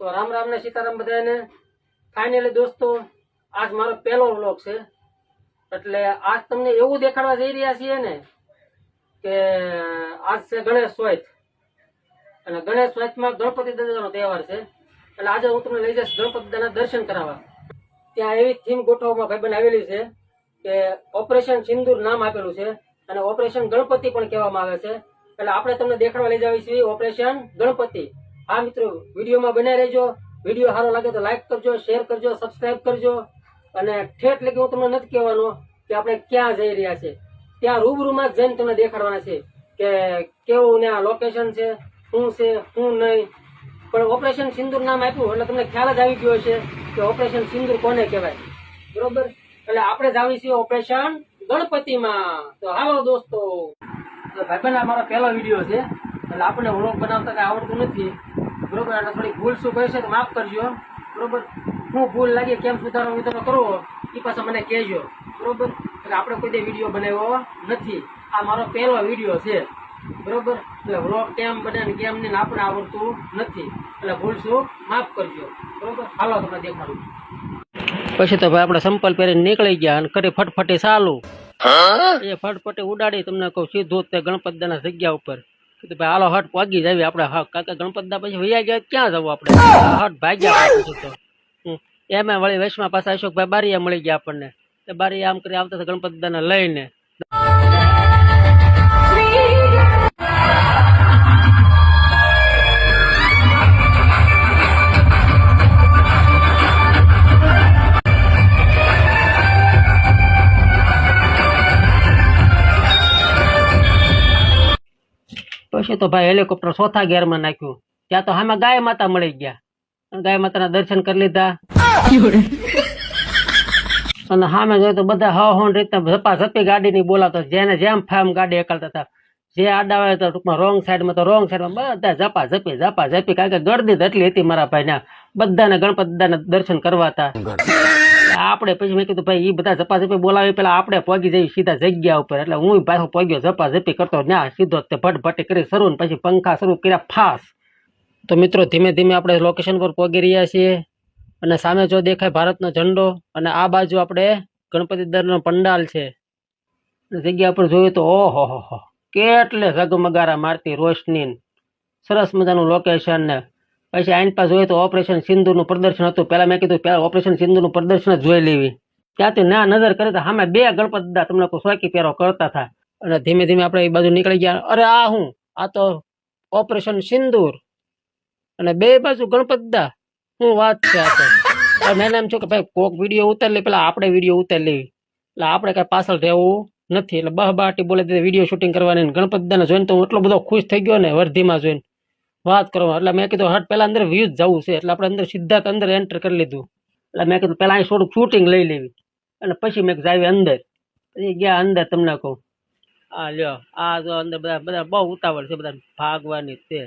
તો રામ રામ ને સીતારામ બધાને ફાઇનલી દોસ્તો, આજ મારો પહેલો વ્લોગ છે. એટલે આજ તમને એવું દેખાડવા જઈ રહ્યા છીએ ને કે આજ છે ગણેશ ચોથ. અને ગણેશ ચોથમાં ગણપતિ દાદાનો તહેવાર છે. એટલે આજે હું તમને લઈ જઈશ ગણપતિ દાદાના દર્શન કરાવવા. ત્યાં એવી થીમ ગોઠવવામાં ભાઈબંધ આવેલી છે કે ઓપરેશન સિંદૂર નામ આપેલું છે અને ઓપરેશન ગણપતિ પણ કહેવામાં આવે છે. એટલે આપણે તમને દેખાડવા લઈ જવી છીએ ઓપરેશન ગણપતિ. આ મિત્રો, વિડીયોમાં બન્યા રહેજો. વીડિયો સારો લાગે તો લાઈક કરજો શેર કરજો સબસ્ક્રાઇબ કરજો. અને ઠેઠ લગી હું તમને નથી કહેવાનો કે આપણે ક્યાં જઈ રહ્યા છે. ત્યાં રૂબરૂમાં જ જઈને તમને દેખાડવાના છે કે કેવું ને આ લોકેશન છે, શું છે, શું નહીં. પણ ઓપરેશન સિંદૂર નામ આપ્યું એટલે તમને ખ્યાલ જ આવી ગયો છે કે ઓપરેશન સિંદૂર કોને કહેવાય. બરોબર? એટલે આપણે જ આવી છીએ ઓપરેશન ગણપતિમાં. તો હાલો દોસ્તો. ભાઈબંધ, આ મારો પહેલો વીડિયો છે. એટલે આપણે વ્લોગ બનાવતા કંઈ આવડતું નથી. બરોબર એટલે થોડી ભૂલ શું કહે છે તો માફ કરજો બરોબર હું ભૂલ લાગી કેમ સુધારો વિધારો કરવો એ પાછા મને કહેજો. બરોબર એટલે આપણે કોઈ દે વીડિયો બનાવ્યો નથી. આ મારો પહેલો વીડિયો છે. બરોબર એટલે વ્લોગ કેમ બને ને કેમ ને આપણે આવડતું નથી. એટલે ભૂલ શું? માફ કરજો. બરોબર હાલો તમને દેખાડું. પછી તો ભાઈ આપણે સંપલ પહેરીને નીકળી ગયા અને કરી ફટફટી ચાલુ. એ ફટફટી ઉડાડી તમને કહું સીધું તે ગણપતદાના જગ્યા ઉપર. કીધું ભાઈ હાલો હટ પગી જાવી આપણે હા કાકા ગણપતદા પછી વૈયા ગયા ક્યાં જવું આપણે? હટ ભાગ્યા પછી તો. એમાં વળી વેશમાં પાસે અશોકભાઈ બારીયા મળી ગયા આપણને. તે બારીયા આમ કરી આવતા ગણપતદાને લઈને. પછી તો ભાઈ હેલિકોપ્ટર ચોથા ગેરમાં નાખ્યું. ત્યાં તો સામે ગાય માતા મળી ગયા. ગાય માતાના દર્શન કરી લીધા. અને સામે જોયું તો બધા હવ હોન રીતે ઝપા ઝપી ગાડીની બોલાવતા જેને જેમ ફામ ગાડી એકાલતા હતા. જે આડા આવે તો ટૂંકમાં રોંગ સાઈડમાં તો રોંગ સાઈડમાં બધા ઝપા ઝપી ઝપા ઝપી કારણ કે ગરદી એટલી હતી મારા ભાઈ બધાને ગણપતિ દર્શન કરવા હતા. આપણે પછી મેં કીધું, ભાઈ એ બધા ઝપા ઝપી બોલાવી, પેલા આપણે પહોંચી જઈએ સીધા જગ્યા ઉપર. એટલે હું પાછો પહોંચ્યો ઝપા ઝપી કરતો ના સીધો તે ભટભટી કરી શરૂ ને પછી પંખા શરૂ કર્યા ફાસ. તો મિત્રો, ધીમે ધીમે આપણે લોકેશન પર પહોંચી રહ્યા છીએ અને સામે જો દેખાય ભારતનો ઝંડો અને આ બાજુ આપણે ગણપતિ દરનો પંડાલ છે. જગ્યા પર જોયું તો, ઓહો હો કેટલે ઝગમગારા મારતી રોશની સરસ મજાનું લોકેશન ને. પછી આઈન પાસે જોઈએ તો ઓપરેશન સિંધુનું પ્રદર્શન હતું. પહેલાં મેં કીધું, પહેલાં ઓપરેશન સિંધુનું પ્રદર્શન જ જોઈ લેવી. ત્યાંથી ના નજર કરે તો સામે બે ગણપત દાદા તમને કોઈ સોકી પહેરો કરતા હતા. અને ધીમે ધીમે આપણે એ બાજુ નીકળી ગયા. અરે આ હું? આ તો ઓપરેશન સિંદૂર. અને બે બાજુ ગણપતદા શું વાત છે આ તો. મેં એમ છું કે ભાઈ, કોક વીડિયો ઉતારી લે, પેલા આપણે વીડિયો ઉતારી લેવી. એટલે આપણે કઈ પાછળ રહેવું નથી. એટલે બહ બાટી બોલે વીડિયો શૂટિંગ કરવાની ગણપત ગણપતિ દાદાને જોઈને તો હું એટલો બધો ખુશ થઈ ગયો ને વર્ધીમાં જોઈને. વાત કરવા. એટલે મેં કીધું, હટ, પેલા અંદર વ્યૂ જવું છે. એટલે આપણે અંદર સીધા અંદર એન્ટર કરી લીધું. એટલે મેં કીધું, પેલા અહીં થોડુંક શૂટિંગ લઈ લેવી. અને પછી મેં જાવી અંદર. પછી ગયા અંદર તમને કહું. આ લ્યો, આ જો અંદર બધા બધા બહુ ઉતાવળ છે બધા ભાગવાની તે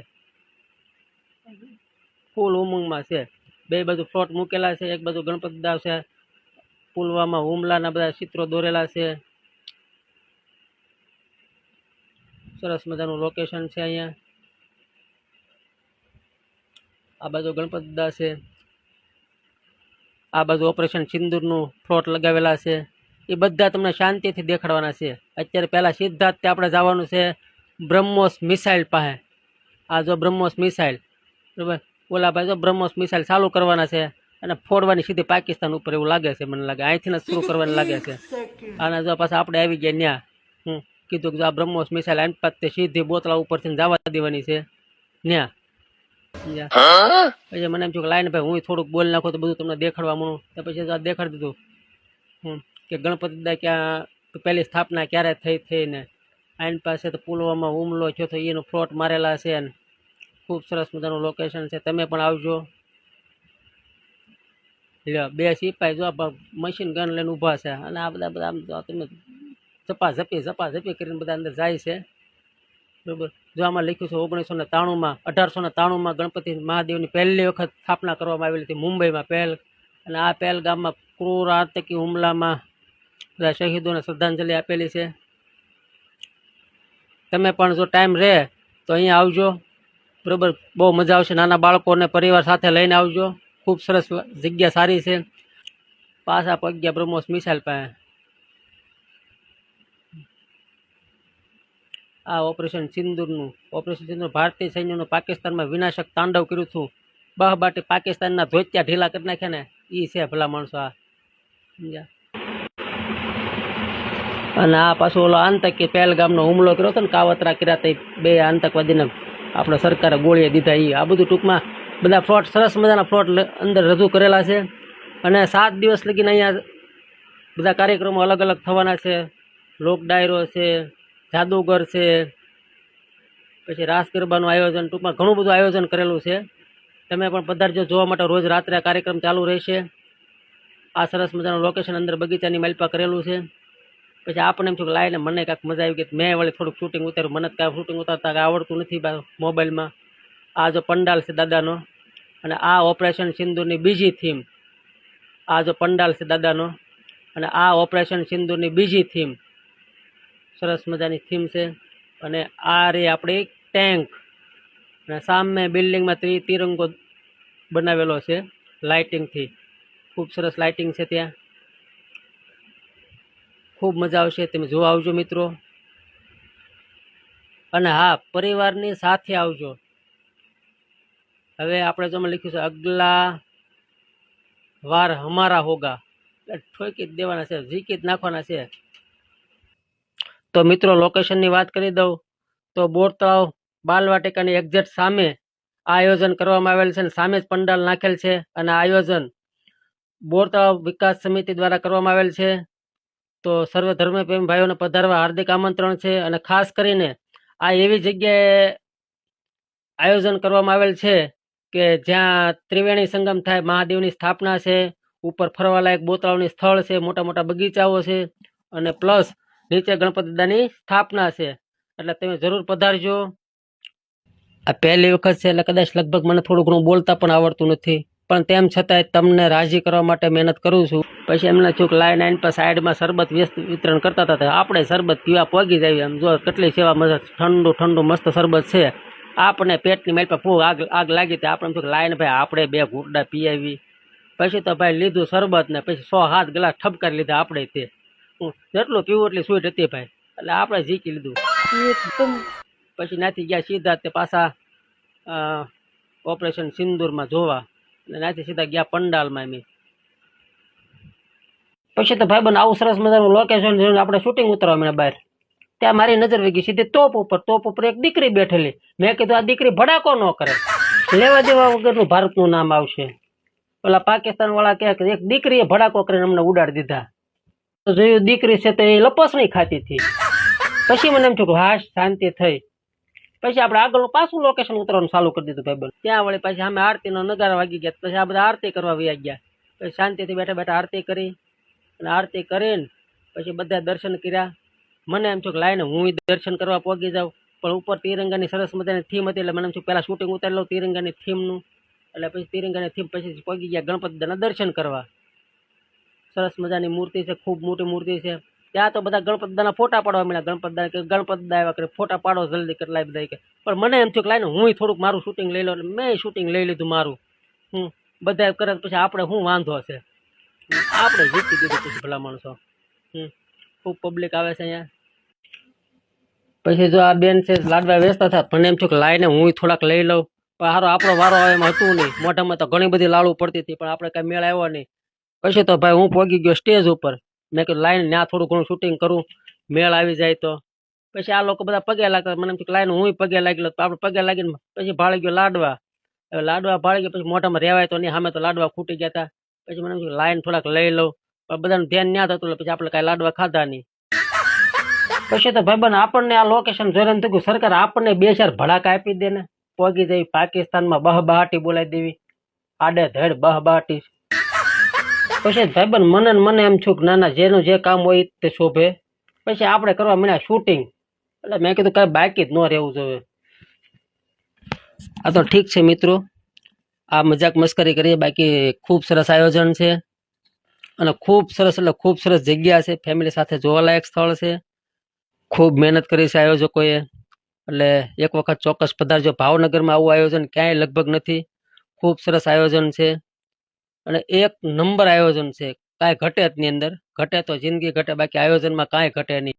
ફૂલ ઉમંગમાં છે. બે બાજુ ફ્લોટ મૂકેલા છે, એક બાજુ ગણપતિ દાવ છે. પુલવામાં હુમલાના બધા ચિત્રો દોરેલા છે. સરસ મજાનું લોકેશન છે અહીંયા. આ બાજુ ગણપતિ દા છે. આ બાજુ ઓપરેશન સિંદૂરનું ફ્લોટ લગાવેલા છે. એ બધા તમને શાંતિથી દેખાડવાના છે. અત્યારે પહેલાં સીધા જ આપણે જવાનું છે બ્રહ્મોસ મિસાઇલ પાસે. આ જો બ્રહ્મોસ મિસાઇલ, બરાબર? ઓલા ભાઈ જો બ્રહ્મોસ મિસાઇલ ચાલુ કરવાના છે અને ફોડવાની સીધી પાકિસ્તાન ઉપર એવું લાગે છે મને લાગે. અહીંથી શરૂ કરવાની લાગે છે. અને જો પાછા આપણે આવી ગયા ત્યાં હું કીધું કે આ બ્રહ્મોસ મિસાઇલ આની પાસે સીધી બોતલા ઉપરથી જવા દેવાની છે. ત્યાં? પછી મને એમ છું કે લાઈને ભાઈ હું થોડુંક બોલ નાખું તો બધું તમને દેખાડવા મળું તો પછી આ દેખાડી દીધું. કે ગણપતિ દા ક્યાં પહેલી સ્થાપના ક્યારે થઈ થઈ ને. આઈન પાસે તો પુલવામાં હુમલો થયો તો એનો ફ્લોટ મારેલા છે ને. ખૂબ સરસ મજાનું લોકેશન છે. તમે પણ આવજો. લ્યો બે સિપાઈ જો મશીન ગન લઈને ઊભા છે. અને આ બધા બધા આમ તમે ઝપા ઝપી ઝપા ઝપી કરીને બધા અંદર જાય છે. બરોબર. જો આમાં લખ્યું છે ઓગણીસો ને ત્રાણુંમાં, અઢારસો ને ત્રાણુંમાં ગણપતિ મહાદેવની પહેલી વખત સ્થાપના કરવામાં આવેલી હતી મુંબઈમાં પહેલ. અને આ પહેલ ગામમાં ક્રૂર આતંકી હુમલામાં બધા શહીદોને શ્રદ્ધાંજલિ આપેલી છે. તમે પણ જો ટાઈમ રહે તો અહીંયા આવજો. બરોબર. બહુ મજા આવશે. નાના બાળકોને પરિવાર સાથે લઈને આવજો. ખૂબ સરસ જગ્યા સારી છે. પાછા પગ્યા બ્રહ્મોસ મિસાઇલ પાસે. આ ઓપરેશન સિંદૂરનું. ઓપરેશન સિંદૂર ભારતીય સૈન્યનું પાકિસ્તાનમાં વિનાશક તાંડવ કર્યું હતું. બહ બાટી પાકિસ્તાનના ધોત્યા ઢીલા કરી નાખ્યા ને. એ છે ભલા માણસો આ. સમજ્યા? અને આ પાછું ઓલો આતંકી પહેલગામનો હુમલો કર્યો હતો ને, કાવતરા કર્યા તે બે આતંકવાદીને આપણે સરકારે ગોળીએ દીધા એ આ બધું ટૂંકમાં બધા ફ્રોડ સરસ મજાના ફ્રોડ અંદર રજૂ કરેલા છે. અને સાત દિવસ લગીને અહીંયા બધા કાર્યક્રમો અલગ અલગ થવાના છે. લોક ડાયરો છે જાદુગર છે. પછી રાસ ગરબાનું આયોજન, ટૂંકમાં ઘણું બધું આયોજન કરેલું છે. તમે પણ પધારજો, જોવા માટે રોજ રાત્રે કાર્યક્રમ ચાલુ રહેશે. આ સરસ મજાનું લોકેશન અંદર બગીચાની માલપા કરેલું છે. પછી આપણે એમ થયું લાઈને મને કાંઈક મજા આવી ગઈ. મેં વળી થોડુંક શૂટિંગ ઉતાર્યું. મને કાંઈ શૂટિંગ ઉતારતા આવડતું નથી મોબાઈલમાં. આ જો પંડાલ છે દાદાનો. અને આ ઓપરેશન સિંદૂરની બીજી થીમ આ જો પંડાલ છે દાદાનો. અને આ ઓપરેશન સિંદૂરની બીજી થીમ સરસ મજાની થીમ છે. અને આ રે આપણી ટેન્ક. અને સામે બિલ્ડિંગમાં ત્રી તિરંગો બનાવેલો છે લાઇટિંગથી. ખૂબ સરસ લાઇટિંગ છે ત્યાં. ખૂબ મજા આવશે, તમે જોવા આવજો મિત્રો. અને હા, પરિવારની સાથે આવજો. હવે આપણે જો લખ્યું છે અગલા વાર હમારા હોગા. ઠોકી જ દેવાના છે, ઝીકી જ નાખવાના છે. તો મિત્રો લોકેશનની વાત કરી દઉં. તો બોર તળાવ બાલવાટિકાની એક્ઝેક્ટ સામે આ આયોજન કરવામાં આવેલ છે અને સામે જ પંડાલ નાખેલ છે અને આયોજન બોરતળાવ વિકાસ સમિતિ દ્વારા કરવામાં આવેલ છે. તો સર્વ ધર્મપ્રેમ ભાઈઓને પધારવા હાર્દિક આમંત્રણ છે અને ખાસ કરીને આ એવી જગ્યાએ આયોજન કરવામાં આવેલ છે કે જ્યાં ત્રિવેણી સંગમ થાય, મહાદેવની સ્થાપના છે, ઉપર ફરવાલાયક બોતળાવની સ્થળ છે મોટા મોટા બગીચાઓ છે અને પ્લસ નીચે ગણપતિ દાદાની સ્થાપના છે. એટલે તમે જરૂર પધારજો. આ પહેલી વખત છે એટલે કદાચ લગભગ મને થોડું ઘણું બોલતા પણ આવડતું નથી. પણ તેમ છતાંય તમને રાજી કરવા માટે મહેનત કરું છું. પછી એમને ચૂક લાઈન આઈન પર સાઈડમાં શરબત વ્યસ્ત વિતરણ કરતા હતા આપણે શરબત પીવા પોગી જાય એમ જો કેટલી સેવા મજા ઠંડુ ઠંડુ, મસ્ત શરબત છે. આપણે પેટની મારી પર ફૂગ આગ આગ લાગી હતી. આપણે કે લાઈન ભાઈ, આપણે બે ઘૂંટડા પી આવી પછી તો ભાઈ લીધું શરબત ને પછી સો હાથ ગ્લાસ ઠપકારી લીધા આપણે તે. જેટલું પીવું એટલી સ્વીટ હતી ભાઈ. એટલે આપણે જીકી લીધું. પછી નાથી ગયા સીધા તે પાછા ઓપરેશન સિંદૂરમાં જોવા. અને નાથી સીધા ગયા પંડાલમાં એમ પછી તો ભાઈ બન આવું સરસ મજાનું લોકેશન જોઈને આપણે શૂટિંગ ઉતરવા મને બહાર. ત્યાં મારી નજર વેગી સીધી તોપ ઉપર તોપ ઉપર એક દીકરી બેઠેલી. મેં કીધું આ દીકરી ભડાકો ન કરે. લેવા દેવા વગરનું ભારતનું નામ આવશે. પેલા પાકિસ્તાન વાળા કે એક દીકરીએ ભડાકો કરીને અમને ઉડાડી દીધા. તો જોયું દીકરી છે તો એ લપસણી ખાતી હતી. પછી મને એમ થયું કે હાશ, શાંતિ થઈ. પછી આપણે આગળનું પાછું લોકેશન ઉતરવાનું ચાલુ કરી દીધું ભાઈબંધ ત્યાં વળી પછી અમે આરતીનો નગારા વાગી ગયા. પછી આ બધા આરતી કરવા વયા ગયા. પછી શાંતિથી બેઠા બેઠા આરતી કરી. અને આરતી કરીને પછી બધા દર્શન કર્યા. મને એમ થયું કે લાઈને હું દર્શન કરવા પહોંચી જાઉં. પણ ઉપર તિરંગાની સરસ મજાની થીમ હતી એટલે મને એમ થયું પહેલાં શૂટિંગ ઉતારી લઉં તિરંગાની થીમનું એટલે પછી તિરંગાની થીમ પછી પહોંચી ગયા ગણપતિ દાદાના દર્શન કરવા. સરસ મજાની મૂર્તિ છે, ખૂબ મોટી મૂર્તિ છે. ત્યાં તો બધા ગણપત દાદાના ફોટા પાડવા મળ્યા. ગણપત દાદા કે ગણપત દાદા આવ્યા કરે, ફોટા પાડો જલ્દી કેટલાય બધા કે. પણ મને એમ થયું કે લાઈને હું થોડુંક મારું શૂટિંગ લઈ એટલે મેં શૂટિંગ લઈ લીધું મારું. હું બધા કરે પછી આપણે શું વાંધો હશે? આપણે જીતી દીધું પછી ભલા માણસો. ખૂબ પબ્લિક આવે છે અહીંયા. પછી જો આ બેન છે, લાડવા વેચતા હતા, પણ એમ થયું કે લાઈને હું થોડાક લઈ લઉં. પણ હારો, આપણો વારો આવે એમાં હતું નહીં. મોઢામાં તો ઘણી બધી લાડુ પડતી હતી, પણ આપણે કાંઈ મેળ આવ્યો નહીં. પછી તો ભાઈ હું પહોંચી ગયો સ્ટેજ ઉપર. મેં કીધું, લાઈને ત્યાં થોડું ઘણું શૂટિંગ કરું, મેળ આવી જાય તો. પછી આ લોકો બધા પગે લાગતા મને એમ થયું કે લાઈને હું પગે લાગી લઉં, તો આપણે પગે લાગીને પછી ભાળી ગયો લાડવા. હવે લાડવા ભાળી ગયા પછી મોઢામાં રહેવાય તો નહીં, સામે તો લાડવા ખૂટી ગયા હતા પછી મને એમ થયું કે લાઈન થોડાક લઈ લઉં. પણ બધાનું ધ્યાન ન્યા થતું એટલે પછી આપણે કાંઈ લાડવા ખાધા નહીં. પછી તો ભાઈબંધ આપણને આ લોકેશન જોઈને એમ થયું કે સરકાર આપણને બે ચાર ભડાકા આપી દે ને પોગી જઈ પાકિસ્તાનમાં બહબહાટી બોલાવી દેવી. આડે ધડ બહબહાટી પછી ભાઈબંધ મને મને એમ છું કે ના ના, જેનું જે કામ હોય તે શોભે. પછી આપણે કરવા મળ્યા શૂટિંગ એટલે મેં કીધું કાંઈ બાકી જ ન રહેવું જોઈએ. આ તો ઠીક છે મિત્રો. આ મજાક મસ્કરી કરીએ. બાકી ખૂબ સરસ આયોજન છે. અને ખૂબ સરસ, એટલે ખૂબ સરસ જગ્યા છે. ફેમિલી સાથે જોવાલાયક સ્થળ છે. ખૂબ મહેનત કરી છે આયોજકોએ. એટલે એક વખત ચોક્કસ પધારજો. ભાવનગરમાં આવું આયોજન ક્યાંય લગભગ નથી. ખૂબ સરસ આયોજન છે. અને એક નંબર આયોજન છે. કાંઈ ઘટે જ અંદર. ઘટે તો જિંદગી ઘટે, બાકી આયોજનમાં કાંઈ ઘટે નહીં.